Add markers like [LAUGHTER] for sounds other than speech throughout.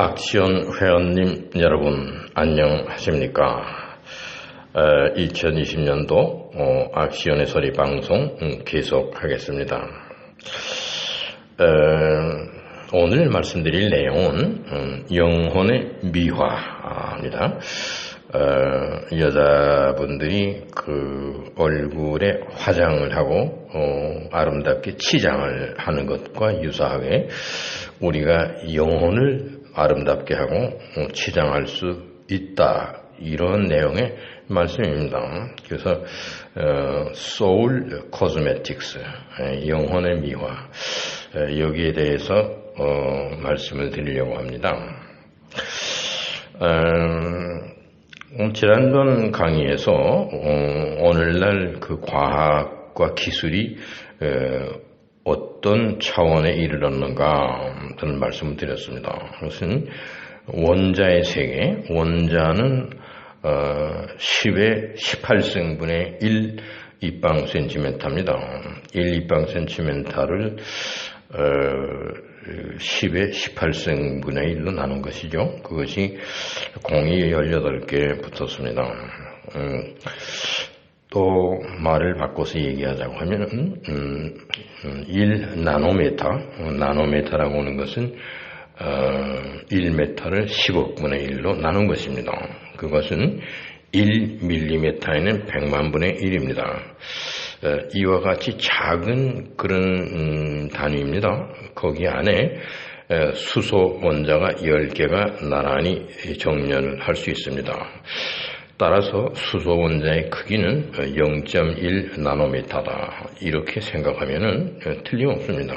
악시온 회원님 여러분 안녕하십니까? 2020년도 어, 악시온의 소리 방송 음, 계속하겠습니다. 오늘 말씀드릴 내용은 음, 영혼의 미화입니다. 어, 여자분들이 그 얼굴에 화장을 하고 어, 아름답게 치장을 하는 것과 유사하게 우리가 영혼을 아름답게 하고 어, 치장할 수 있다. 이런 내용의 말씀입니다. 그래서 어, 소울 코스메틱스 영혼의 미화 여기에 대해서 어, 말씀을 드리려고 합니다. 어, 지난번 강의에서 어, 오늘날 그 과학과 기술이 어, 어떤 차원에 이르렀는가 저는 말씀을 드렸습니다. 그것은 원자의 세계, 원자는 어, 10의 18승분의 1 입방 센티멘타입니다. 1 입방 센티멘타를 어, 10의 18승분의 1로 나눈 것이죠. 그것이 공이 18개 붙었습니다. 음, 또 말을 바꿔서 얘기하자고 하면 음, 1 나노메타, 나노메타라고 하는 것은 어, 1메타를 10억분의 1로 나눈 것입니다. 그것은 1밀리메타에는 100만 분의 1입니다. 어, 이와 같이 작은 그런 음, 단위입니다. 거기 안에 어, 수소 원자가 10개가 나란히 정렬을 할 수 있습니다. 따라서 수소 원자의 크기는 0.1 나노미터다. 이렇게 생각하면 틀림없습니다.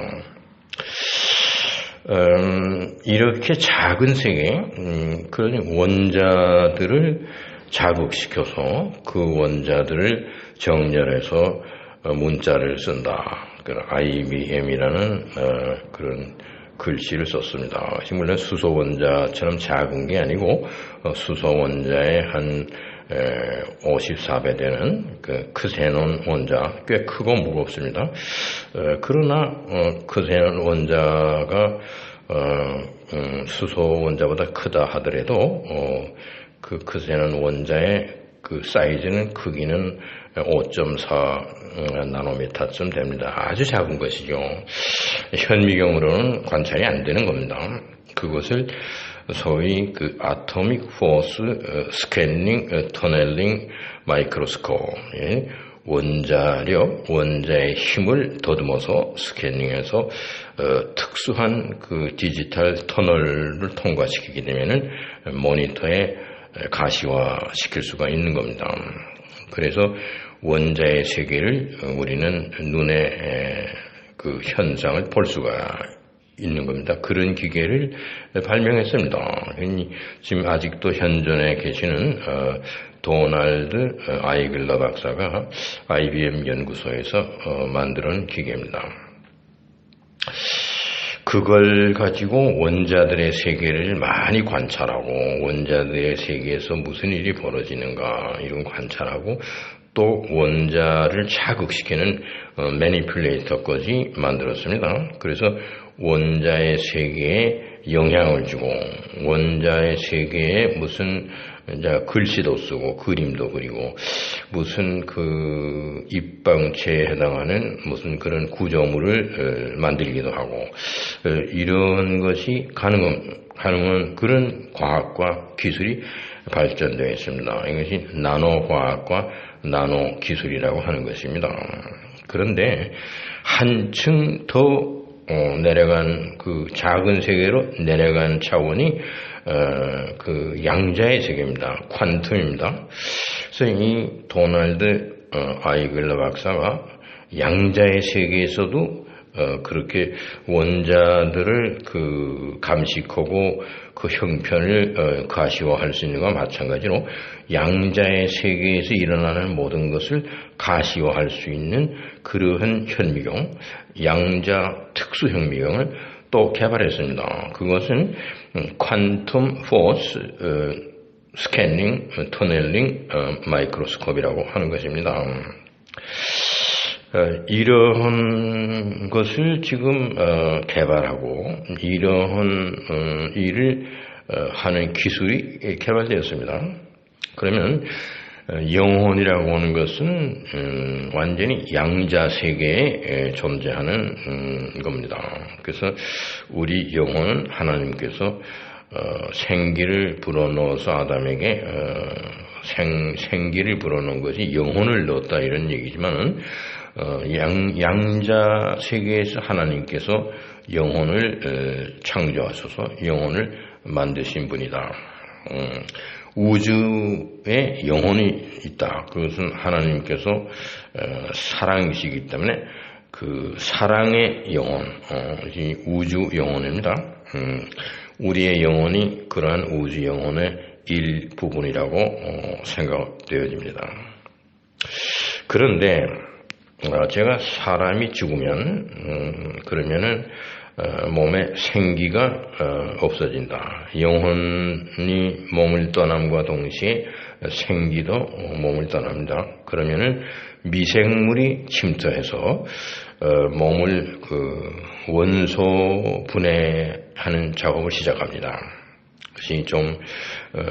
음, 이렇게 작은 세계, 음, 그런 원자들을 자극시켜서 그 원자들을 정렬해서 문자를 쓴다. 그 IBM이라는 어, 그런 글씨를 썼습니다. 물론 수소 원자처럼 작은 게 아니고 어, 수소 원자의 한 54배 되는 그 크세논 원자 꽤 크고 무겁습니다. 그러나 어, 크세논 원자가 어, 음, 수소 원자보다 크다 하더라도 어, 그 크세논 원자의 그 사이즈는 크기는 5.4 나노미터쯤 됩니다. 아주 작은 것이죠. 현미경으로는 관찰이 안 되는 겁니다. 그것을 소위 그 아토믹 포스 스캐닝 터넬링 마이크로스코프 원자력, 원자의 힘을 더듬어서 스캐닝해서 어, 특수한 그 디지털 터널을 통과시키게 되면은 모니터에 가시화시킬 수가 있는 겁니다. 그래서 원자의 세계를 우리는 눈에 그 현상을 볼 수가 있는 겁니다. 그런 기계를 발명했습니다. 지금 아직도 현존에 계시는 어, 도널드 어, 아이글러 박사가 IBM 연구소에서 어, 만들어낸 기계입니다. 그걸 가지고 원자들의 세계를 많이 관찰하고 원자들의 세계에서 무슨 일이 벌어지는가 이런 관찰하고 또 원자를 자극시키는 매니플레이터까지 만들었습니다. 그래서 원자의 세계에 영향을 주고 원자의 세계에 무슨 이제 글씨도 쓰고 그림도 그리고 무슨 그 입방체에 해당하는 무슨 그런 구조물을 어, 만들기도 하고 어, 이런 것이 가능한 가능한 그런 과학과 기술이 발전되어 있습니다. 이것이 나노 과학과 나노 기술이라고 하는 것입니다. 그런데 한층 더 어, 내려간 그 작은 세계로 내려간 차원이 어, 그 양자의 세계입니다. 퀀텀입니다. 그래서 이 도널드 어, 아이글러 박사가 양자의 세계에서도 어, 그렇게 원자들을 그 감식하고 그 형편을 어, 가시화할 수 있는 것과 마찬가지로 양자의 세계에서 일어나는 모든 것을 가시화할 수 있는 그러한 현미경, 양자 특수 현미경을 또 개발했습니다. 그것은 퀀텀 포스 스캐닝 터넬링 마이크로스코프라고 하는 것입니다. 어, 이러한 것을 지금 어, 개발하고 이러한 어, 일을 하는 기술이 개발되었습니다. 그러면 영혼이라고 하는 것은 음, 완전히 양자 세계에 존재하는 음, 겁니다. 그래서 우리 영혼은 하나님께서 어, 생기를 불어넣어서 아담에게 어, 생, 생기를 불어넣은 것이 영혼을 넣었다 이런 얘기지만은 어, 양, 양자 세계에서 하나님께서 영혼을 창조하셔서 영혼을 만드신 분이다. 음, 우주에 영혼이 있다. 그것은 하나님께서 사랑이시기 때문에 그 사랑의 영혼, 우주 영혼입니다. 음, 우리의 영혼이 그러한 우주 영혼의 일부분이라고 어, 생각되어집니다. 그런데 어, 제가 사람이 죽으면 음, 그러면은 어, 몸에 생기가 없어진다. 영혼이 몸을 떠남과 동시에 생기도 몸을 떠납니다. 그러면은 미생물이 침투해서 몸을 그 원소 분해하는 작업을 시작합니다. 그것이 좀 어,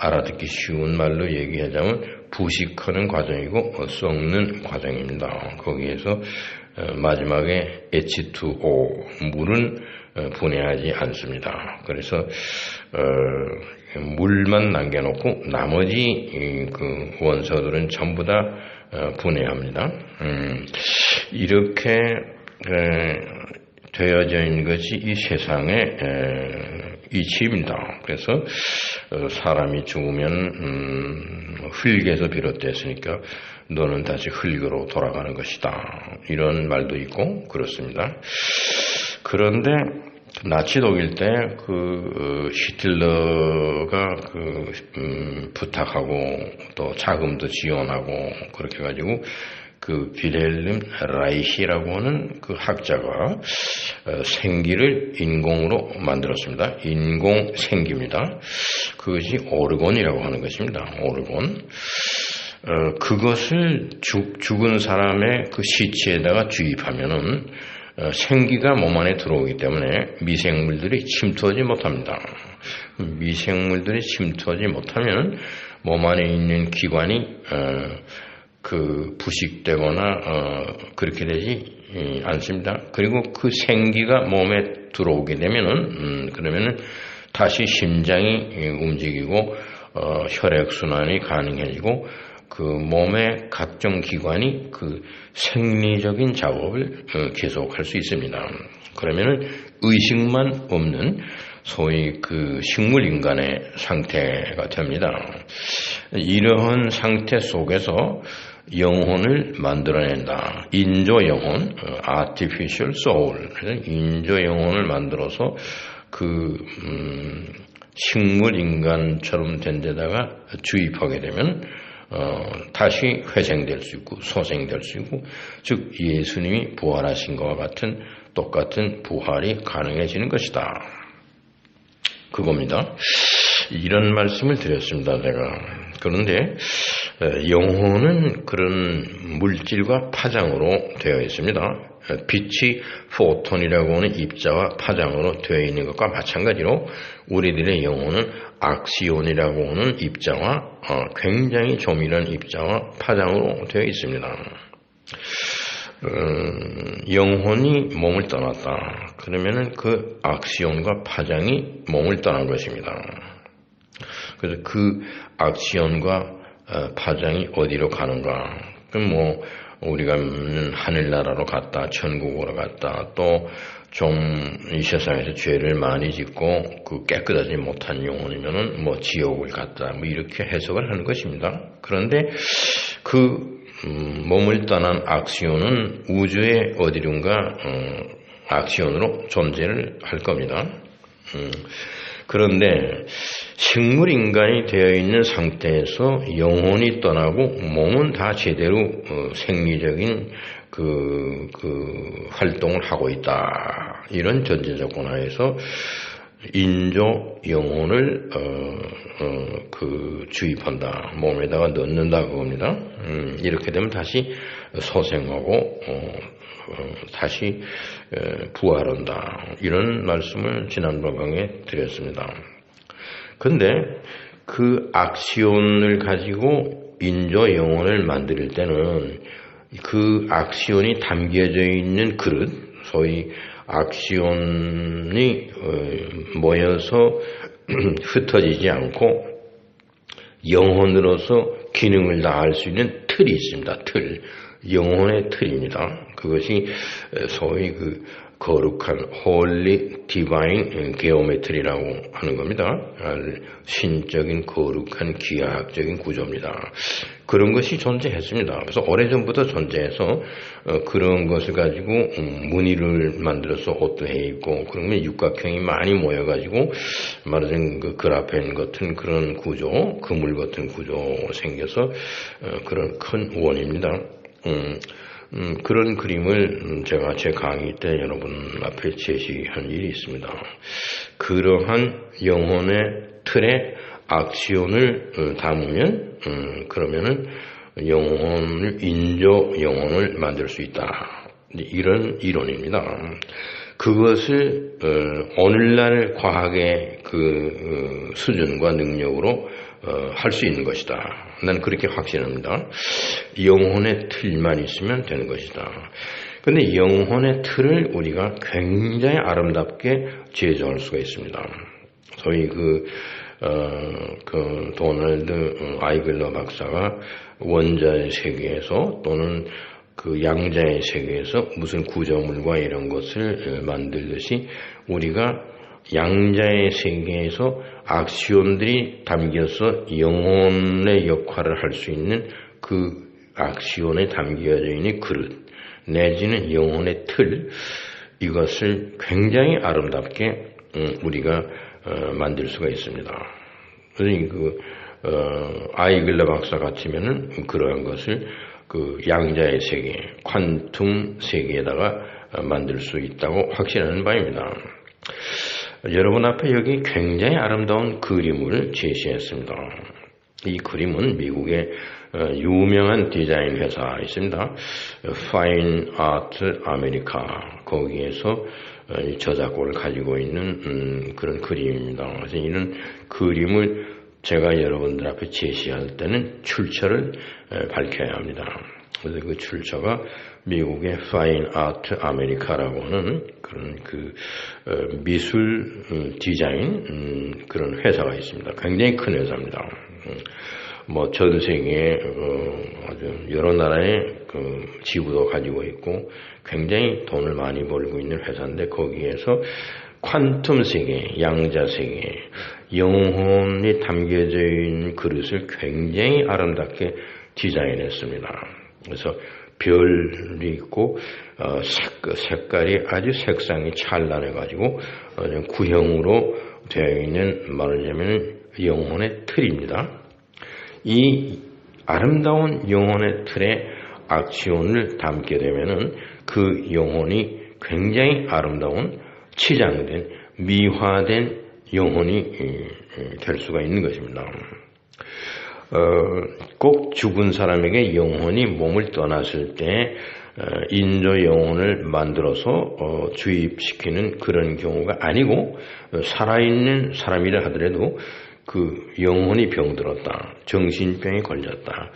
알아듣기 쉬운 말로 얘기하자면 부식하는 과정이고 썩는 과정입니다. 거기에서 어, 마지막에 H2O 물은 어, 분해하지 않습니다. 그래서 어, 물만 남겨놓고 나머지 그 원소들은 전부 다 어, 분해합니다. 음, 이렇게 되어져 있는 것이 이 세상의 이치입니다. 그래서 어, 사람이 죽으면 음, 흙에서 비롯됐으니까 너는 다시 흙으로 돌아가는 것이다. 이런 말도 있고 그렇습니다. 그런데 나치 독일 때그 어, 히틀러가 그 음, 부탁하고 또 자금도 지원하고 그렇게 가지고 그 비렐름 라이시라고 하는 그 학자가 어, 생기를 인공으로 만들었습니다. 인공 생기입니다. 그것이 오르곤이라고 하는 것입니다. 오르곤. 어, 그것을 죽, 죽은 사람의 그 시체에다가 주입하면은 어, 생기가 몸 안에 들어오기 때문에 미생물들이 침투하지 못합니다. 미생물들이 침투하지 못하면 몸 안에 있는 기관이 어, 그 부식되거나 어, 그렇게 되지 않습니다. 그리고 그 생기가 몸에 들어오게 되면은 음, 그러면은 다시 심장이 움직이고 어, 혈액 순환이 가능해지고 그 몸의 각종 기관이 그 생리적인 작업을 어, 계속할 수 있습니다. 그러면은 의식만 없는 소위 그 식물 인간의 상태가 됩니다. 이러한 상태 속에서 영혼을 만들어낸다. 인조 영혼, 어, artificial soul. 인조 영혼을 만들어서 그 음, 식물 인간처럼 된 데다가 주입하게 되면 어, 다시 회생될 수 있고 소생될 수 있고 즉 예수님이 부활하신 것과 같은 똑같은 부활이 가능해지는 것이다. 그겁니다. 이런 말씀을 드렸습니다. 제가 그런데 영혼은 그런 물질과 파장으로 되어 있습니다. 빛이 포톤이라고 하는 입자와 파장으로 되어 있는 것과 마찬가지로 우리들의 영혼은 악시온이라고 하는 입자와 어, 굉장히 조밀한 입자와 파장으로 되어 있습니다. 음, 영혼이 몸을 떠났다. 그러면은 그 악시온과 파장이 몸을 떠난 것입니다. 그래서 그 악시온과 어, 파장이 어디로 가는가? 그럼 뭐 우리가 하늘나라로 갔다, 천국으로 갔다, 또 좀 이 세상에서 죄를 많이 짓고 그 깨끗하지 못한 영혼이면은 뭐 지옥을 갔다, 뭐 이렇게 해석을 하는 것입니다. 그런데 그 음, 몸을 떠난 악시온은 우주의 어디론가 어, 악시온으로 존재를 할 겁니다. 음, 그런데 식물 인간이 되어 있는 상태에서 영혼이 떠나고 몸은 다 제대로 어, 생리적인 그, 그 활동을 하고 있다. 이런 전제 조건 하에서 인조 영혼을 어, 어, 그 주입한다. 몸에다가 넣는다 그겁니다. 음, 이렇게 되면 다시 소생하고 어, 어 다시 부활한다. 이런 말씀을 지난번 강에 드렸습니다. 근데 그 악시온을 가지고 인조 영혼을 만들 때는 그 악시온이 담겨져 있는 그릇, 소위 악시온이 어, 모여서 [CLEARS THROAT] 흩어지지 않고 영혼으로서 기능을 다할 수 있는 틀이 있습니다. 틀. 영혼의 틀입니다. 그것이 소위 그 거룩한 홀리 디바인 게오메트리라고 하는 겁니다. 신적인 거룩한 기하학적인 구조입니다. 그런 것이 존재했습니다. 그래서 오래전부터 존재해서 어, 그런 것을 가지고 음, 무늬를 만들어서 옷도 해 입고 그러면 육각형이 많이 모여가지고 말하자면 그 그라펜 같은 그런 구조, 그물 같은 구조 생겨서 어, 그런 큰 원입니다. 음, 음, 그런 그림을 음, 제가 제 강의 때 여러분 앞에 제시한 일이 있습니다. 그러한 영혼의 틀에 악시온을 어, 담으면 음, 그러면은 영혼을 인조 영혼을 만들 수 있다. 이런 이론입니다. 그것을 어, 오늘날 과학의 그 어, 수준과 능력으로 어, 할 수 있는 것이다. 난 그렇게 확신합니다. 영혼의 틀만 있으면 되는 것이다. 근데 영혼의 틀을 우리가 굉장히 아름답게 제조할 수가 있습니다. 소위 그, 어, 그 도널드 아이글러 박사가 원자의 세계에서 또는 그 양자의 세계에서 무슨 구조물과 이런 것을 만들듯이 우리가 양자의 세계에서 악시온들이 담겨서 영혼의 역할을 할 수 있는 그 악시온에 담겨져 있는 그릇 내지는 영혼의 틀 이것을 굉장히 아름답게 음, 우리가 어, 만들 수가 있습니다. 그러니 그 어, 아이글러 박사 같으면은 그러한 것을 그 양자의 세계, 퀀툼 세계에다가 어, 만들 수 있다고 확신하는 바입니다. 여러분 앞에 여기 굉장히 아름다운 그림을 제시했습니다. 이 그림은 미국의 어, 유명한 디자인 회사 있습니다. Fine Art America 거기에서 어, 저작권을 가지고 있는 음, 그런 그림입니다. 그래서 이는 그림을 제가 여러분들 앞에 제시할 때는 출처를 밝혀야 합니다. 그래서 그 출처가 미국의 Fine Art America라고 하는 그런 그 어, 미술 어, 디자인 음, 그런 회사가 있습니다. 굉장히 큰 회사입니다. 음, 뭐전 세계에 어, 아주 여러 나라의 그 지부도 가지고 있고 굉장히 돈을 많이 벌고 있는 회사인데 거기에서 퀀텀 세계, 양자 세계, 영혼이 담겨져 있는 그릇을 굉장히 아름답게 디자인했습니다. 그래서 별이 있고 어, 색 깔이 아주 색상이 찬란해 가지고 어, 구형으로 되어 있는 말하자면 영혼의 틀입니다. 이 아름다운 영혼의 틀에 악시온을 담게 되면은 그 영혼이 굉장히 아름다운 치장된 미화된 영혼이 될 수가 있는 것입니다. 어, 꼭 죽은 사람에게 영혼이 몸을 떠났을 때 어, 인조 영혼을 만들어서 어, 주입시키는 그런 경우가 아니고 어, 살아있는 사람이라 하더라도 그 영혼이 병들었다, 정신병에 걸렸다,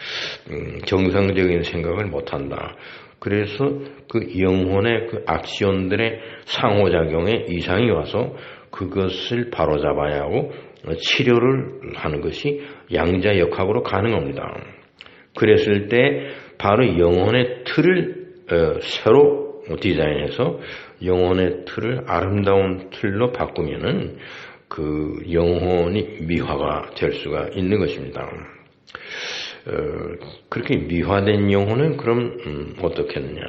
음, 정상적인 생각을 못한다. 그래서 그 영혼의 그 악시온들의 상호작용에 이상이 와서 그것을 바로잡아야 하고 치료를 하는 것이 양자 역학으로 가능합니다. 그랬을 때 바로 영혼의 틀을 어, 새로 디자인해서 영혼의 틀을 아름다운 틀로 바꾸면은 그 영혼이 미화가 될 수가 있는 것입니다. 어, 그렇게 미화된 영혼은 그럼 음, 어떻겠느냐?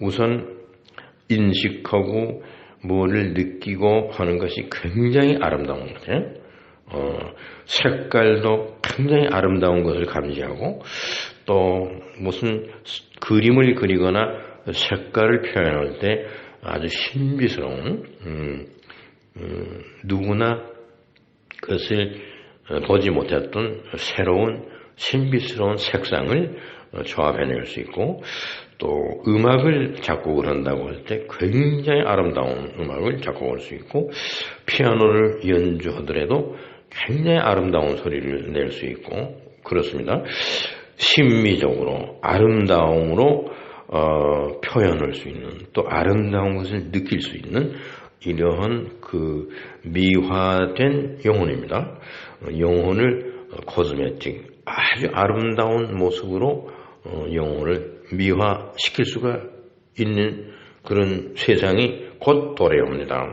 우선 인식하고 뭐를 느끼고 하는 것이 굉장히 아름다운 거죠. 어, 색깔도 굉장히 아름다운 것을 감지하고 또 무슨 그림을 그리거나 색깔을 표현할 때 아주 신비스러운 음, 음, 누구나 그것을 보지 못했던 새로운 신비스러운 색상을 조합해낼 수 있고 또 음악을 작곡을 한다고 할 때 굉장히 아름다운 음악을 작곡할 수 있고 피아노를 연주하더라도 굉장히 아름다운 소리를 낼 수 있고 그렇습니다. 심미적으로 아름다움으로 어, 표현할 수 있는 또 아름다운 것을 느낄 수 있는 이러한 그 미화된 영혼입니다. 영혼을 코스메틱 아주 아름다운 모습으로 어, 영혼을 미화시킬 수가 있는 그런 세상이 곧 도래옵니다.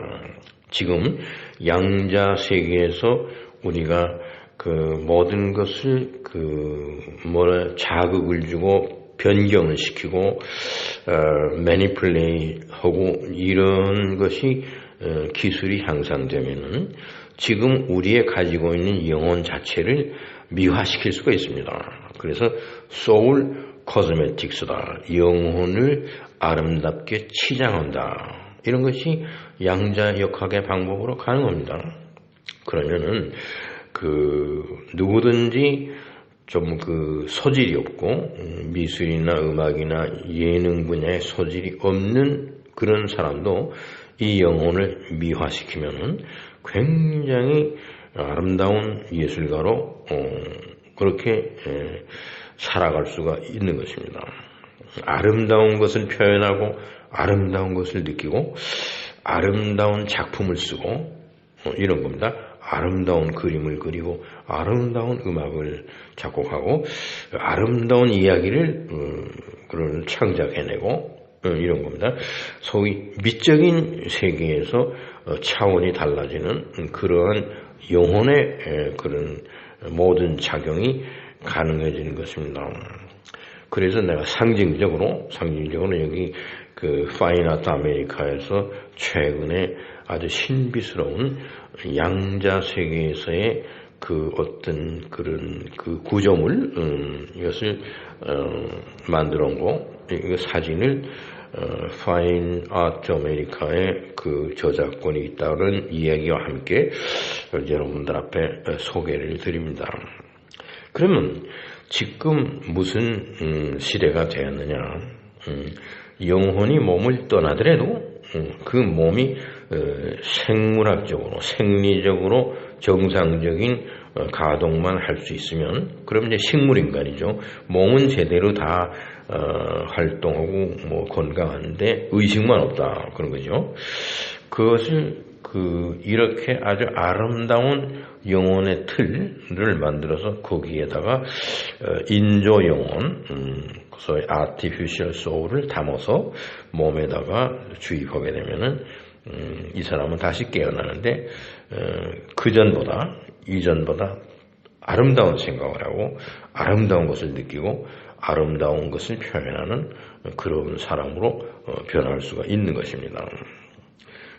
지금 양자 세계에서 우리가 그 모든 것을 그 뭐라 자극을 주고 변경을 시키고 어, 매니플레이하고 이런 것이 어, 기술이 향상되면은 지금 우리의 가지고 있는 영혼 자체를 미화시킬 수가 있습니다. 그래서 소울 코스메틱스다. 영혼을 아름답게 치장한다. 이런 것이 양자 역학의 방법으로 가능합니다. 그러면은 그 누구든지 좀 그 소질이 없고 음, 미술이나 음악이나 예능 분야에 소질이 없는 그런 사람도 이 영혼을 미화시키면은 굉장히 아름다운 예술가로 어, 그렇게 살아갈 수가 있는 것입니다. 아름다운 것을 표현하고 아름다운 것을 느끼고 아름다운 작품을 쓰고 어, 이런 겁니다. 아름다운 그림을 그리고 아름다운 음악을 작곡하고 아름다운 이야기를 음, 그런 창작해내고 음, 이런 겁니다. 소위 미적인 세계에서 어, 차원이 달라지는 그러한 영혼의 그런 모든 작용이 가능해지는 것입니다. 그래서 내가 상징적으로 상징적으로 여기 그 파인 아트 아메리카에서 최근에 아주 신비스러운 양자 세계에서의 그 어떤 그런 그 구조물 음, 이것을 어, 만들어 놓고 이 사진을 어, 파인 아트 아메리카의 그 저작권이 있다는 이야기와 함께 여러분들 앞에 소개를 드립니다. 그러면 지금 무슨 음, 시대가 되었느냐? 음, 영혼이 몸을 떠나더라도 음, 그 몸이 어, 생물학적으로 생리적으로 정상적인 어, 가동만 할 수 있으면 그럼 이제 식물인간이죠. 몸은 제대로 다 어, 활동하고 뭐 건강한데 의식만 없다 그런 거죠. 그것을 그 이렇게 아주 아름다운 영혼의 틀을 만들어서 거기에다가 인조 영혼, 음, 소위 아티피셜 소울을 담아서 몸에다가 주입하게 되면은 음, 이 사람은 다시 깨어나는데 어, 그 전보다 이전보다 아름다운 생각을 하고 아름다운 것을 느끼고 아름다운 것을 표현하는 그런 사람으로 어, 변할 수가 있는 것입니다.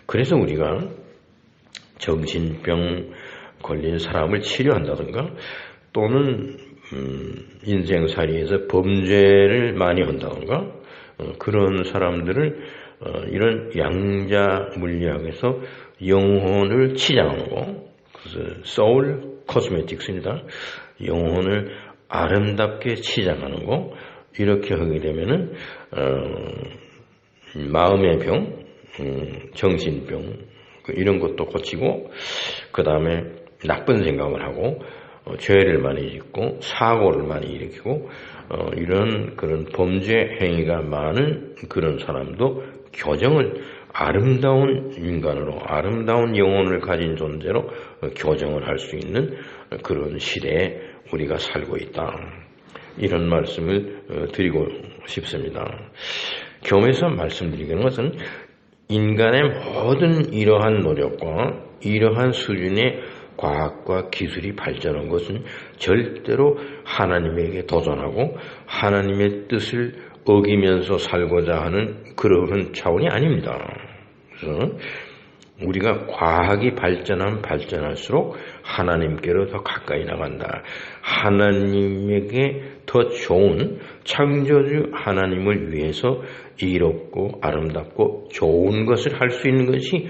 그래서 우리가 정신병 걸린 사람을 치료한다든가 또는 음, 인생살이에서 범죄를 많이 한다든가 어, 그런 사람들을 어, 이런 양자 물리학에서 영혼을 치장하고 그래서 소울 코스메틱스입니다. 영혼을 아름답게 치장하는 거 이렇게 하게 되면은 어, 마음의 병, 음, 정신병 그 이런 것도 고치고 그 다음에 나쁜 생각을 하고 어, 죄를 많이 짓고 사고를 많이 일으키고 어, 이런 그런 범죄 행위가 많은 그런 사람도 교정을 아름다운 인간으로 아름다운 영혼을 가진 존재로 어, 교정을 할 수 있는 그런 시대에 우리가 살고 있다. 이런 말씀을 어, 드리고 싶습니다. 겸해서 말씀드리는 것은 인간의 모든 이러한 노력과 이러한 수준의 과학과 기술이 발전한 것은 절대로 하나님에게 도전하고 하나님의 뜻을 어기면서 살고자 하는 그러한 차원이 아닙니다. 그래서 우리가 과학이 발전하면 발전할수록 하나님께로 더 가까이 나간다. 하나님에게 더 좋은 창조주 하나님을 위해서 이롭고 아름답고 좋은 것을 할 수 있는 것이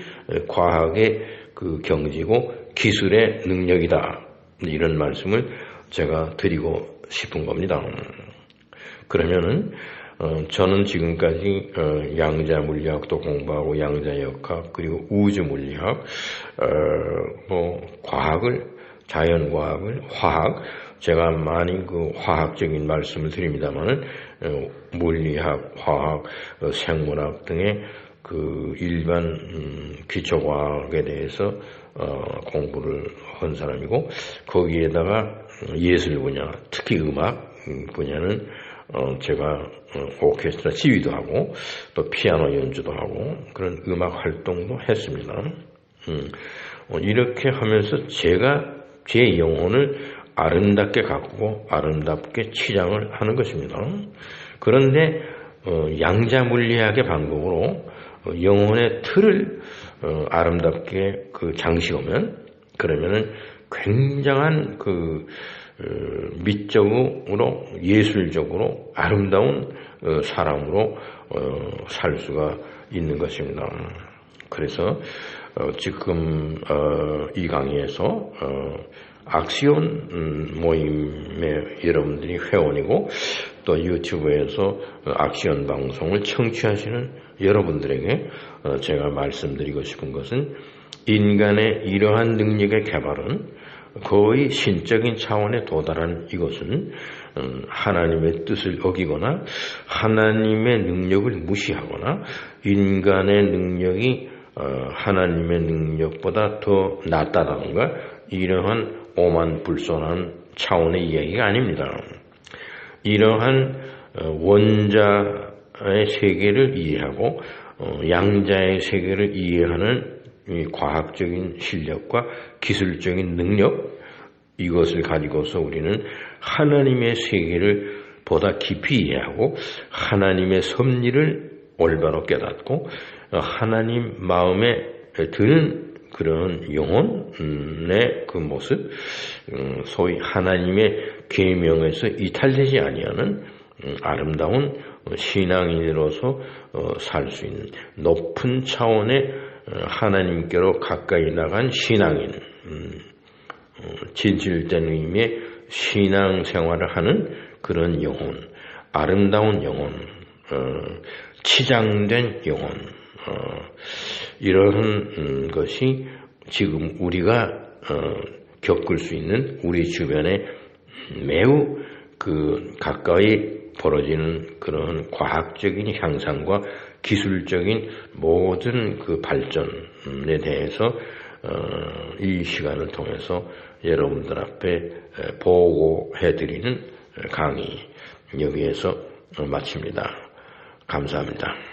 과학의 그 경지고 기술의 능력이다. 이런 말씀을 제가 드리고 싶은 겁니다. 그러면은 어, 저는 지금까지 어, 양자 물리학도 공부하고 양자 역학 그리고 우주 물리학 어, 뭐 과학을 자연과학을 화학 제가 많이 그 화학적인 말씀을 드립니다만은 어, 물리학, 화학, 어, 생물학 등의 그 일반 음, 기초과학에 대해서 어, 공부를 한 사람이고 거기에다가 예술 분야, 특히 음악 분야는 어, 제가 어, 오케스트라 지휘도 하고 또 피아노 연주도 하고 그런 음악 활동도 했습니다. 음, 어, 이렇게 하면서 제가 제 영혼을 아름답게 가꾸고 아름답게 치장을 하는 것입니다. 그런데 어, 양자 물리학의 방법으로 어, 영혼의 틀을 어, 아름답게 그 장식하면 그러면은 굉장한 그 어, 미적으로 예술적으로 아름다운 어, 사람으로 어, 살 수가 있는 것입니다. 그래서 지금 이 강의에서 악시온 음, 모임의 여러분들이 회원이고 또 유튜브에서 악시온 방송을 청취하시는 여러분들에게 제가 말씀드리고 싶은 것은 인간의 이러한 능력의 개발은 거의 신적인 차원에 도달한 이것은 음, 하나님의 뜻을 어기거나 하나님의 능력을 무시하거나 인간의 능력이 어, 하나님의 능력보다 더 낫다던가 이러한 오만 불손한 차원의 이야기가 아닙니다. 이러한 어, 원자의 세계를 이해하고 어, 양자의 세계를 이해하는 과학적인 실력과 기술적인 능력 이것을 가지고서 우리는 하나님의 세계를 보다 깊이 이해하고 하나님의 섭리를 올바로 깨닫고 하나님 마음에 드는 그런 영혼의 그 모습, 음, 소위 하나님의 계명에서 이탈되지 아니하는 음, 아름다운 신앙인으로서 어, 살수 있는 높은 차원의 하나님께로 가까이 나간 신앙인, 음, 어, 진실된 의미의 신앙 생활을 하는 그런 영혼, 아름다운 영혼, 어, 치장된 영혼, 어, 이런 음, 것이 지금 우리가 겪을 수 있는 우리 주변에 매우 그 가까이 벌어지는 그런 과학적인 향상과 기술적인 모든 그 발전에 대해서 어, 이 시간을 통해서 여러분들 앞에 보고해드리는 강의 여기에서 마칩니다. 감사합니다.